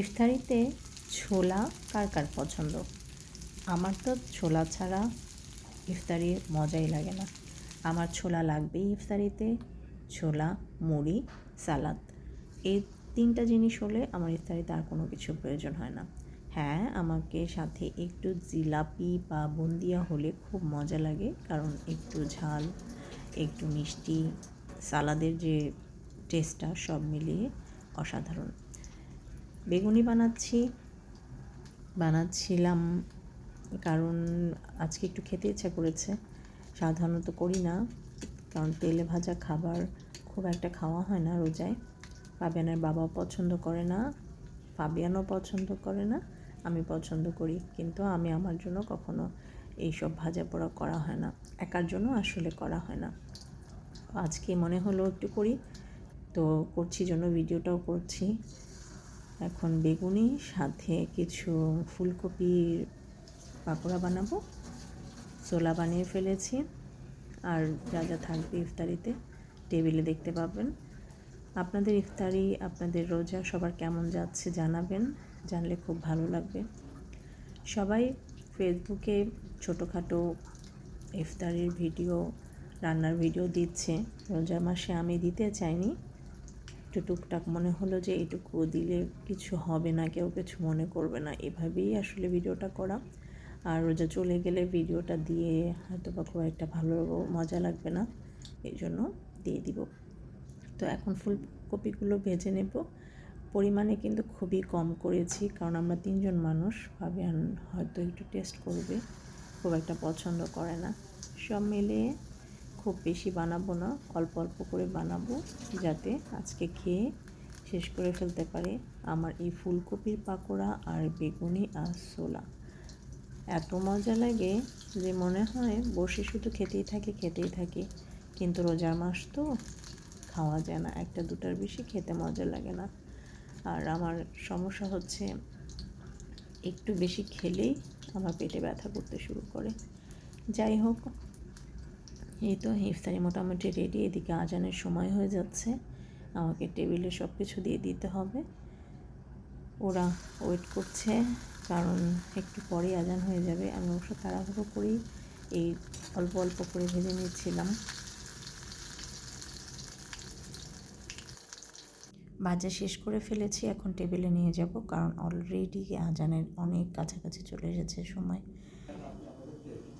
ইফতারিতে ছোলা কার কার পছন্দ? আমার তো ছোলা ছাড়া ইফতারি মজাই লাগে না। আমার ছোলা লাগবেই ইফতারিতে। ছোলা, মুড়ি, সালাদ। এই তিনটা জিনিস হলে আমার ইফতারিতে আর কোনো কিছু প্রয়োজন হয় না। হ্যাঁ আমাকে সাথে একটু জিলাপি বা বুন্দিয়া হলে খুব মজা লাগে, কারণ একটু ঝাল, একটু মিষ্টি, সালাদের যে টেস্টটা সব মিলিয়ে অসাধারণ। বেগুনি বানাচ্ছি। বানাচ্ছিলাম, কারণ আজকে একটু খেতে ইচ্ছা করেছে। সাধারণত করি না, কারণ তেলে ভাজা খাবার খুব একটা খাওয়া হয় না রোজায়। পাবিয়ানের বাবা পছন্দ করে না পাবিয়ানও পছন্দ করে না, আমি পছন্দ করি। কিন্তু আমি আমার জন্য কখনো এইসব ভাজা পোড়া করা হয় না, একার জন্য আসলে করা হয় না। আজকে মনে হলো একটু করি, তো করছি, জন্য ভিডিওটাও করছি। এখন বেগুনি, সাথে কিছু ফুলকপির পাকোড়া বানাবো। ছোলা বানিয়ে ফেলেছি। আর যা যা থাকবে ইফতারিতে, টেবিলে দেখতে পাবেন। আপনাদের ইফতারি, আপনাদের রোজা সবার কেমন যাচ্ছে জানাবেন। জানলে খুব ভালো লাগবে। সবাই ফেসবুকে ছোটোখাটো ইফতারির ভিডিও, রান্নার ভিডিও দিচ্ছে। রোজার মাসে আমি দিতে চাইনি। একটু টুকটাক মনে হলো যে এটুকু দিলে কিছু হবে না, কেউ কিছু মনে করবে না। এভাবেই আসলে ভিডিওটা করা। আর রোজা চলে গেলে ভিডিওটা দিয়ে হয়তো বা খুব একটা ভালো মজা লাগবে না এই জন্য দিয়ে দিব। তো এখন ফুলকপিগুলো ভেজে নেব। পরিমাণে কিন্তু খুবই কম করেছি, কারণ আমরা তিনজন মানুষ, ভাবিয়ান হয়তো একটু টেস্ট করবে, খুব একটা পছন্দ করে না। সব মিলিয়ে খুব বেশি বানাবো না, অল্প অল্প করে বানাবো যাতে আজকে খেয়ে শেষ করে ফেলতে পারে আমার এই ফুলকপির পাকোড়া আর বেগুনি আর ছোলা। এত মজা লাগে যে মনে হয় বসে শুধু খেতেই থাকি খেতেই থাকি। কিন্তু রোজার মাস তো খাওয়া যায় না, একটা দুটার বেশি খেতে মজা লাগে না। আর আমার সমস্যা হচ্ছে একটু বেশি খেলেই আমার পেটে ব্যথা করতে শুরু করে। যাই হোক এই তো, ইফতারি মোটামুটি রেডি এদিকে আজানের সময় হয়ে যাচ্ছে। আমাকে টেবিলে সব কিছু দিয়ে দিতে হবে। ওরা ওয়েট করছে, কারণ একটু পরেই আজান হয়ে যাবে। আমি অবশ্য তাড়াহুড়ো করেই এই অল্প অল্প করে ভেজে নিচ্ছিলাম। ভাজা শেষ করে ফেলেছি, এখন টেবিলে নিয়ে যাব, কারণ অলরেডি আজানের অনেক কাছাকাছি চলে এসেছে সময়।